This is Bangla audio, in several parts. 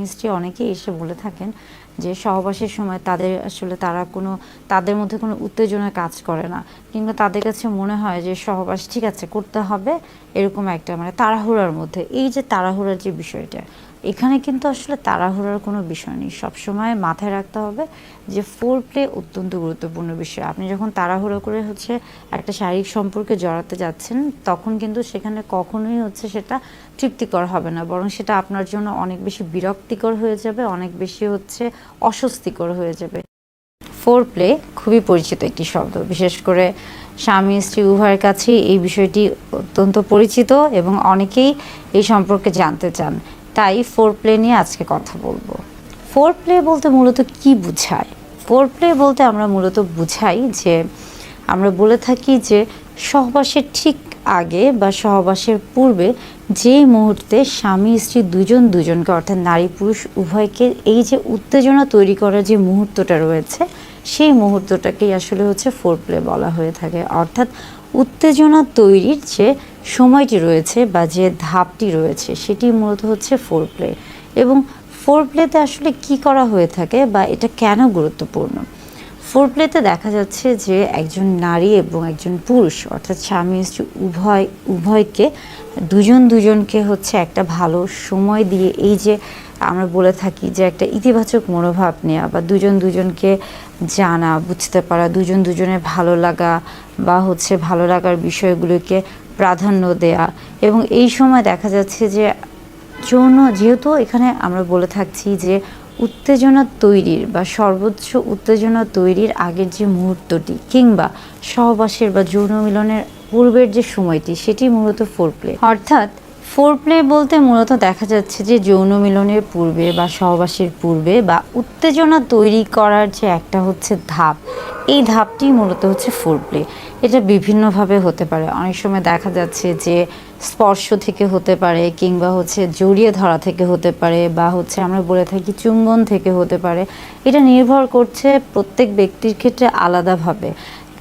স্বামী স্ত্রী অনেকেই এসে বলে থাকেন যে সহবাসের সময় তাদের আসলে তারা কোনো, তাদের মধ্যে কোনো উত্তেজনা কাজ করে না। কিংবা তাদের কাছে মনে হয় যে সহবাস ঠিক আছে, করতে হবে, এরকম একটা মানে তাড়াহুড়ার মধ্যে। এই যে তাড়াহুড়ার যে বিষয়টা এখানে কিন্তু আসলে তাড়াহুড়ার কোনো বিষয় নেই। সবসময় মাথায় রাখতে হবে যে ফোর প্লে অত্যন্ত গুরুত্বপূর্ণ বিষয়। আপনি যখন তাড়াহুড়ো করে হচ্ছে একটা শারীরিক সম্পর্কে জড়াতে যাচ্ছেন, তখন কিন্তু সেখানে কখনোই হচ্ছে সেটা তৃপ্তিকর হবে না, বরং সেটা আপনার জন্য অনেক বেশি বিরক্তিকর হয়ে যাবে, অনেক বেশি হচ্ছে অস্বস্তিকর হয়ে যাবে। ফোর প্লে খুবই পরিচিত একটি শব্দ। বিশেষ করে স্বামী, স্ত্রী উভয়ের কাছেই এই বিষয়টি অত্যন্ত পরিচিত এবং অনেকেই এই সম্পর্কে জানতে চান। তাই ফোর প্লে নিয়ে আজকে কথা বলব। ফোর প্লে বলতে মূলত কি বুঝায়? ফোর প্লে বলতে আমরা মূলত বুঝাই যে, আমরা বলে থাকি যে সহবাসের ঠিক আগে বা সহবাসের পূর্বে যে মুহূর্তে স্বামী, স্ত্রী দুজন দুজনকে অর্থাৎ নারী পুরুষ উভয়কে এই যে উত্তেজনা তৈরি করার যে মুহূর্তটা রয়েছে, সেই মুহূর্তটাকেই আসলে হচ্ছে ফোর প্লে বলা হয়ে থাকে। অর্থাৎ উত্তেজনা তৈরির যে সময়টি রয়েছে বা যে ধাপটি রয়েছে, সেটি মূলত হচ্ছে ফোর প্লে এবং ফোর প্লেতে আসলে কি করা হয়ে থাকে বা এটা কেন গুরুত্বপূর্ণ? ফোর প্লেতে দেখা যাচ্ছে যে একজন নারী এবং একজন পুরুষ, অর্থাৎ স্বামী স্ত্রী উভয়, উভয়কে দুজন দুজনকে হচ্ছে একটা ভালো সময় দিয়ে এই যে আমরা বলে থাকি যে একটা ইতিবাচক মনোভাব নেওয়া বা দুজন দুজনকে জানা, বুঝতে পারা, দুজন দুজনের ভালো লাগা বা হচ্ছে ভালো লাগার বিষয়গুলোকে প্রাধান্য দেয়া। এবং এই সময় দেখা যাচ্ছে যে যৌন যেহেতু এখানে আমরা বলে থাকছি যে উত্তেজনা তৈরির বা সর্বোচ্চ উত্তেজনা তৈরির আগের যে মুহূর্তটি কিংবা সহবাসের বা যৌন মিলনের পূর্বের যে সময়টি, সেটি মূলত ফোর প্লে অর্থাৎ ফোর প্লে বলতে মূলত দেখা যাচ্ছে যে যৌন মিলনের পূর্বে বা সহবাসের পূর্বে বা উত্তেজনা তৈরি করার যে একটা হচ্ছে ধাপ, এই ধাপটি মূলত হচ্ছে ফোর প্লে এটা বিভিন্নভাবে হতে পারে। অনেক সময় দেখা যাচ্ছে যে স্পর্শ থেকে হতে পারে কিংবা হচ্ছে জড়িয়ে ধরা থেকে হতে পারে বা হচ্ছে আমরা বলে থাকি চুম্বন থেকে হতে পারে। এটা নির্ভর করছে প্রত্যেক ব্যক্তির ক্ষেত্রে আলাদাভাবে।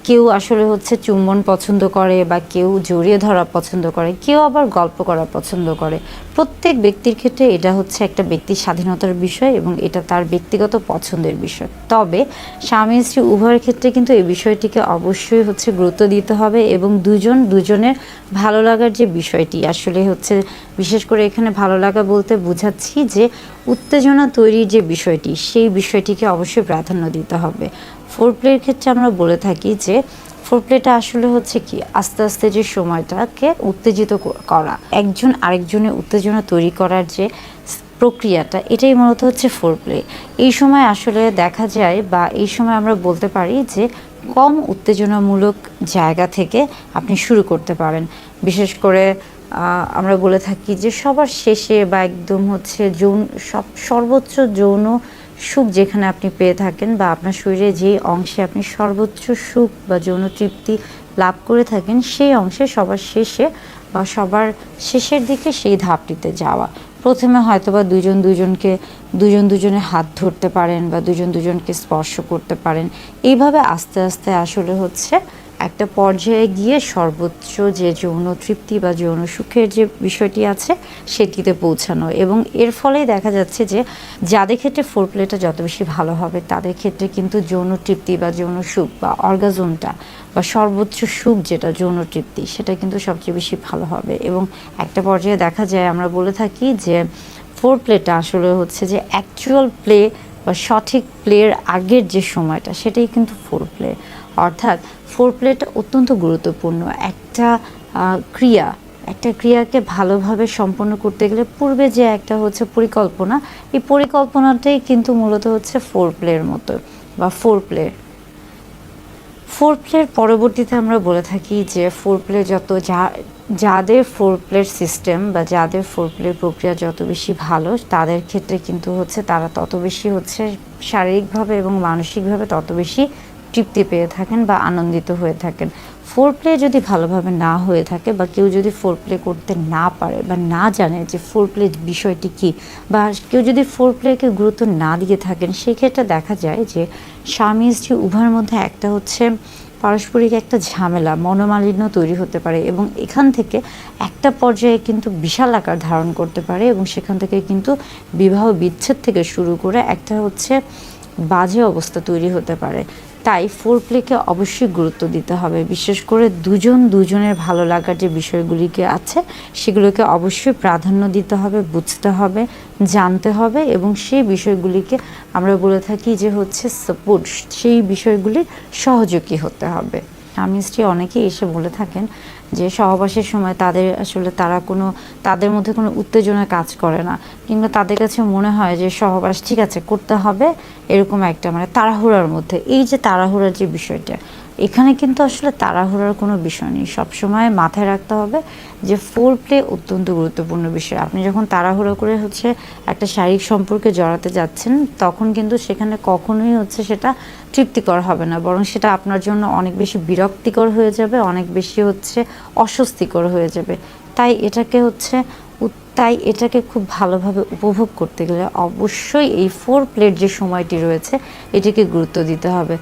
কেউ আসলে হচ্ছে চুম্বন পছন্দ করে বা কেউ জড়িয়ে ধরা পছন্দ করে, কেউ আবার গল্প করা পছন্দ করে। প্রত্যেক ব্যক্তির ক্ষেত্রে এটা হচ্ছে একটা ব্যক্তির স্বাধীনতার বিষয় এবং এটা তার ব্যক্তিগত পছন্দের বিষয়। তবে স্বামী স্ত্রী উভয়ের ক্ষেত্রে কিন্তু এই বিষয়টিকে অবশ্যই হচ্ছে গুরুত্ব দিতে হবে এবং দুজন দুজনের ভালো লাগার যে বিষয়টি, আসলে হচ্ছে বিশেষ করে এখানে ভালো লাগা বলতে বোঝাচ্ছি যে উত্তেজনা তৈরির যে বিষয়টি, সেই বিষয়টিকে অবশ্যই প্রাধান্য দিতে হবে। ফোর প্লের ক্ষেত্রে আমরা বলে থাকি যে ফোর প্লেটা আসলে হচ্ছে কি, আস্তে আস্তে যে সময়টাকে উত্তেজিত করা। একজন আরেকজনের উত্তেজনা তৈরি করার যে প্রক্রিয়াটা, এটাই মূলত হচ্ছে ফোর প্লে এই সময় আসলে দেখা যায় বা এই সময় আমরা বলতে পারি যে কম উত্তেজনামূলক জায়গা থেকে আপনি শুরু করতে পারেন। বিশেষ করে আমরা বলে থাকি যে সবার শেষে বা একদম হচ্ছে যৌন, সব সর্বোচ্চ যৌন সুখ যেখানে আপনি পেয়ে থাকেন বা আপনার শরীরে যে অংশে আপনি সর্বোচ্চ সুখ বা যৌন তৃপ্তি লাভ করে থাকেন, সেই অংশে সবার শেষে বা সবার শেষের দিকে সেই ধাপটিতে যাওয়া। প্রথমে হয়তোবা দুজন দুজনকে দুজন দুজনের হাত ধরতে পারেন বা দুজন দুজনকে স্পর্শ করতে পারেন। এইভাবে আস্তে আস্তে আসলে হচ্ছে একটা পর্যায়ে গিয়ে সর্বোচ্চ যে যৌন তৃপ্তি বা যৌন সুখের যে বিষয়টি আছে, সেটিতে পৌঁছানো। এবং এর ফলেই দেখা যাচ্ছে যে যাদের ক্ষেত্রে ফোর প্লেটা যত বেশি ভালো হবে, তাদের ক্ষেত্রে কিন্তু যৌন তৃপ্তি বা যৌন সুখ বা অর্গাজমটা বা সর্বোচ্চ সুখ যেটা যৌন তৃপ্তি, সেটা কিন্তু সবচেয়ে বেশি ভালো হবে। এবং একটা পর্যায়ে দেখা যায়, আমরা বলে থাকি যে ফোর প্লেটা আসলে হচ্ছে যে অ্যাকচুয়াল প্লে বা সঠিক প্লের আগের যে সময়টা, সেটাই কিন্তু ফোর প্লে অর্থাৎ ফোর প্লেটা অত্যন্ত গুরুত্বপূর্ণ। একটা ক্রিয়া, একটা ক্রিয়াকে ভালোভাবে সম্পন্ন করতে গেলে পূর্বে যে একটা হচ্ছে পরিকল্পনা, এই পরিকল্পনাটাই কিন্তু মূলত হচ্ছে ফোর প্লের মতো বা ফোর প্লে ফোর প্লের পরবর্তীতে আমরা বলে থাকি যে ফোর প্লে যত যা, যাদের ফোর প্লের সিস্টেম বা যাদের ফোর প্লের প্রক্রিয়া যত বেশি ভালো, তাদের ক্ষেত্রে কিন্তু হচ্ছে তারা তত বেশি হচ্ছে শারীরিকভাবে এবং মানসিকভাবে তত বেশি তৃপ্তি পেয়ে থাকেন বা আনন্দিত হয়ে থাকেন। ফোর প্লে যদি ভালোভাবে না হয়ে থাকে বা কেউ যদি ফোর প্লে করতে না পারে বা না জানে যে ফোর প্লে বিষয়টি কী বা কেউ যদি ফোর প্লেকে গুরুত্ব না দিয়ে থাকেন সেক্ষেত্রে দেখা যায় যে স্বামী স্ত্রী উভয়ের মধ্যে একটা হচ্ছে পারস্পরিক একটা ঝামেলা, মনোমালিন্য তৈরি হতে পারে এবং এখান থেকে একটা পর্যায়ে কিন্তু বিশাল আকার ধারণ করতে পারে এবং সেখান থেকে কিন্তু বিবাহ বিচ্ছেদ থেকে শুরু করে একটা হচ্ছে বাজে অবস্থা তৈরি হতে পারে। তাই ফোর প্লেকে অবশ্যই গুরুত্ব দিতে হবে। বিশেষ করে দুজন দুজনের ভালো লাগার যে বিষয়গুলিকে আছে, সেগুলোকে অবশ্যই প্রাধান্য দিতে হবে, বুঝতে হবে, জানতে হবে এবং সেই বিষয়গুলিকে আমরা বলে থাকি যে হচ্ছে সাপোর্ট সেই বিষয়গুলির সহযোগী হতে হবে। স্বামী স্ত্রী অনেকেই এসে বলে থাকেন যে সহবাসের সময় তাদের আসলে তারা কোনো, তাদের মধ্যে কোনো উত্তেজনা কাজ করে না। কিংবা তাদের কাছে মনে হয় যে সহবাস ঠিক আছে, করতে হবে, এরকম একটা মানে তাড়াহুড়ার মধ্যে। এই যে তাড়াহুড়ার যে বিষয়টা এখানে কিন্তু আসলে তাড়াহুড়ার কোনো বিষয় নেই। সবসময় মাথায় রাখতে হবে যে ফোর প্লে অত্যন্ত গুরুত্বপূর্ণ বিষয়। আপনি যখন তাড়াহুড়ো করে হচ্ছে একটা শারীরিক সম্পর্কে জড়াতে যাচ্ছেন, তখন কিন্তু সেখানে কখনোই হচ্ছে সেটা তৃপ্তিকর হবে না, বরং সেটা আপনার জন্য অনেক বেশি বিরক্তিকর হয়ে যাবে, অনেক বেশি হচ্ছে অস্বস্তিকর হয়ে যাবে। তাই এটাকে হচ্ছে তাই এটাকে খুব ভালোভাবে উপভোগ করতে গেলে অবশ্যই এই ফোর প্লেট যে সময়টি রয়েছে, এটিকে গুরুত্ব দিতে হবে।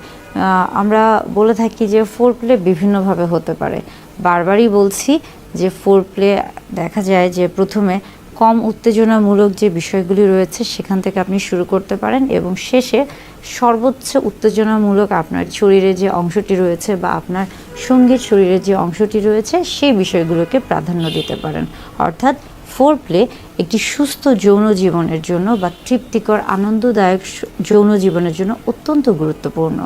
আমরা বলে থাকি যে ফোর প্লে বিভিন্নভাবে হতে পারে। বারবারই বলছি যে ফোর প্লে দেখা যায় যে প্রথমে কম উত্তেজনামূলক যে বিষয়গুলি রয়েছে সেখান থেকে আপনি শুরু করতে পারেন এবং শেষে সর্বোচ্চ উত্তেজনামূলক আপনার শরীরে যে অংশটি রয়েছে বা আপনার সঙ্গীর শরীরে যে অংশটি রয়েছে সেই বিষয়গুলোকে প্রাধান্য দিতে পারেন। অর্থাৎ ফোর প্লে একটি সুস্থ যৌন জীবনের জন্য বা তৃপ্তিকর, আনন্দদায়ক যৌন জীবনের জন্য অত্যন্ত গুরুত্বপূর্ণ।